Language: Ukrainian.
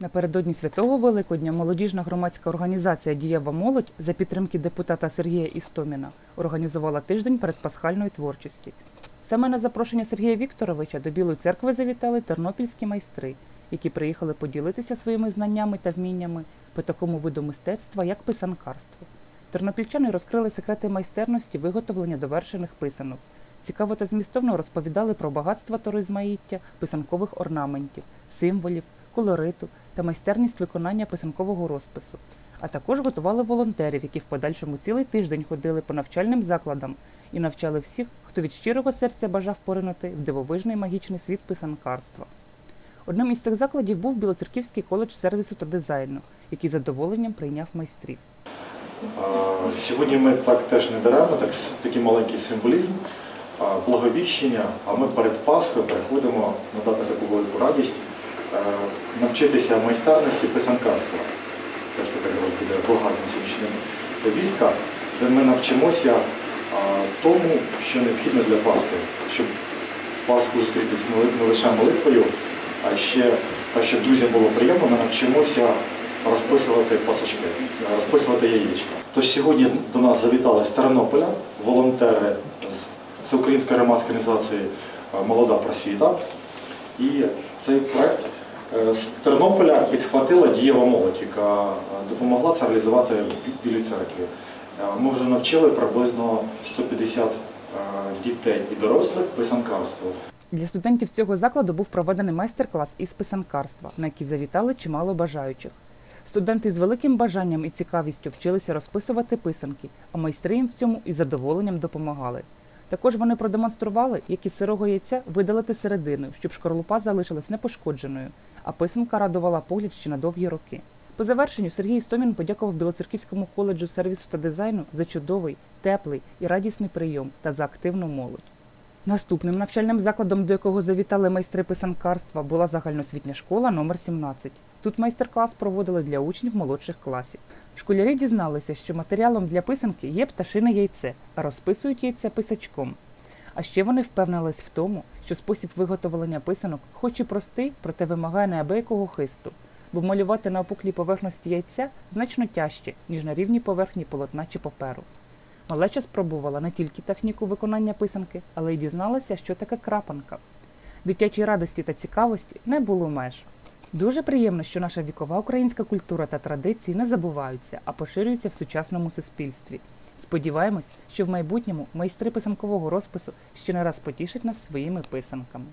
Напередодні святого Великодня молодіжна громадська організація Дієва молодь за підтримки депутата Сергія Істоміна організувала тиждень передпасхальної творчості. Саме на запрошення Сергія Вікторовича до Білої церкви завітали тернопільські майстри, які приїхали поділитися своїми знаннями та вміннями по такому виду мистецтва, як писанкарство. Тернопільчани розкрили секрети майстерності виготовлення довершених писанок. Цікаво та змістовно розповідали про багатство та розмаїття писанкових орнаментів, символів, колориту та майстерність виконання писанкового розпису. А також готували волонтерів, які в подальшому цілий тиждень ходили по навчальним закладам і навчали всіх, хто від щирого серця бажав поринути в дивовижний магічний світ писанкарства. Одним із цих закладів був Білоцерківський коледж сервісу та дизайну, який задоволенням прийняв майстрів. Сьогодні ми так теж не даремно, так, такий маленький символізм, благовіщення, а ми перед Пасхою приходимо надати таку велику радість, навчитися майстерності писанкарства. Теж така у вас буде багато сьогоднішня повістка, де ми навчимося тому, що необхідно для Пасхи, щоб Пасху зустрітись не лише молитвою, а ще та, щоб друзям було приємно, ми навчимося розписувати пасочки, розписувати яєчка. Тож сьогодні до нас завітали з Тернополя волонтери з Всеукраїнської громадської організації е, Молода просвіта. І цей проект е, з Тернополя підхватила дієва молодь, яка е, допомогла це реалізувати в Білій церкві. Е, Ми вже навчили приблизно 150 е, дітей і дорослих писанкарству. Для студентів цього закладу був проведений майстер-клас із писанкарства, на який завітали чимало бажаючих. Студенти з великим бажанням і цікавістю вчилися розписувати писанки, а майстри їм в цьому із задоволенням допомагали. Також вони продемонстрували, як із сирого яйця видалити середину, щоб шкарлупа залишилась непошкодженою, а писанка радувала погляд ще на довгі роки. По завершенню Сергій Істомін подякував Білоцерківському коледжу сервісу та дизайну за чудовий, теплий і радісний прийом та за активну молодь. Наступним навчальним закладом, до якого завітали майстри писанкарства, була загальноосвітня школа номер 17. Тут майстер-клас проводили для учнів молодших класів. Школярі дізналися, що матеріалом для писанки є пташине яйце, а розписують яйце писачком. А ще вони впевнились в тому, що спосіб виготовлення писанок, хоч і простий, проте вимагає неабиякого хисту, бо малювати на опуклій поверхності яйця значно тяжче, ніж на рівній поверхні полотна чи паперу. Малеча спробувала не тільки техніку виконання писанки, але й дізналася, що таке крапанка. Дитячій радості та цікавості не було меж. Дуже приємно, що наша вікова українська культура та традиції не забуваються, а поширюються в сучасному суспільстві. Сподіваємось, що в майбутньому майстри писанкового розпису ще не раз потішать нас своїми писанками.